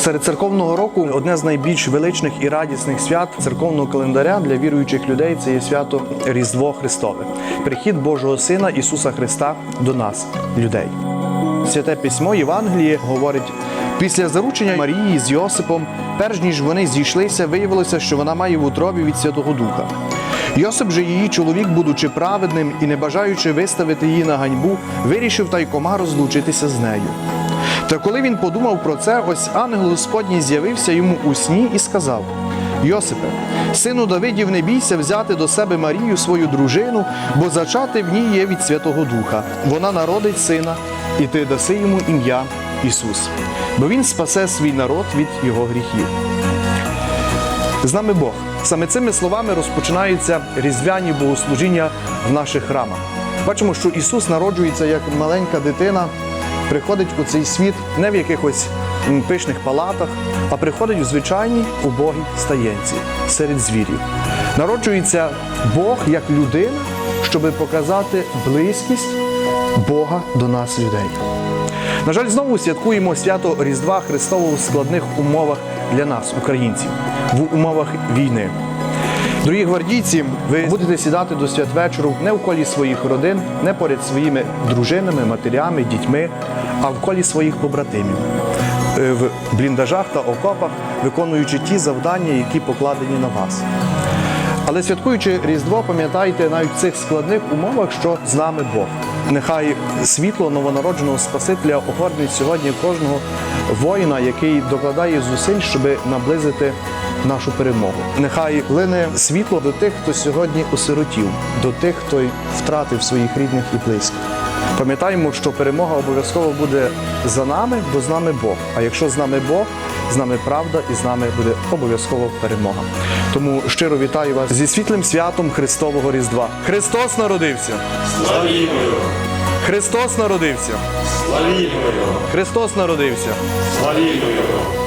Серед церковного року одне з найбільш величних і радісних свят церковного календаря для віруючих людей це є свято Різдво Христове, прихід Божого Сина Ісуса Христа до нас, людей. Святе письмо Євангеліє говорить: після заручення Марії з Йосипом, перш ніж вони зійшлися, виявилося, що вона має в утробі від Святого Духа. Йосип же її чоловік, будучи праведним і не бажаючи виставити її на ганьбу, вирішив тайкома розлучитися з нею. Та коли він подумав про це, ось ангел Господній з'явився йому у сні і сказав: Йосипе, сину Давидів, не бійся взяти до себе Марію, свою дружину, бо зачати в ній є від Святого Духа. Вона народить сина, і ти даси йому ім'я Ісус, бо він спасе свій народ від його гріхів. З нами Бог. Саме цими словами розпочинаються різдвяні богослужіння в наших храмах. Бачимо, що Ісус народжується як маленька дитина, приходить у цей світ не в якихось пишних палатах, а приходить у звичайній убогій стаєнці серед звірів. Народжується Бог як людина, щоб показати близькість Бога до нас, людей. На жаль, знову святкуємо свято Різдва Христового в складних умовах для нас, українців, в умовах війни. Дорогі гвардійці, ви будете сідати до святвечору не в колі своїх родин, не поряд своїми дружинами, матерями, дітьми, а в колі своїх побратимів Е, в бліндажах та окопах, виконуючи ті завдання, які покладені на вас. Але святкуючи Різдво, пам'ятайте навіть в цих складних умовах, що з нами Бог. Нехай світло новонародженого Спасителя огорнить сьогодні кожного воїна, який докладає зусиль, щоб наблизити нашу перемогу. Нехай лине світло до тих, хто сьогодні осиротів, до тих, хто втратив своїх рідних і близьких. Пам'ятаємо, що перемога обов'язково буде за нами, бо з нами Бог. А якщо з нами Бог, з нами правда і з нами буде обов'язково перемога. Тому щиро вітаю вас зі світлим святом Христового Різдва. Христос народився! Славімо Його! Христос народився! Славімо Його! Христос народився! Славімо Його!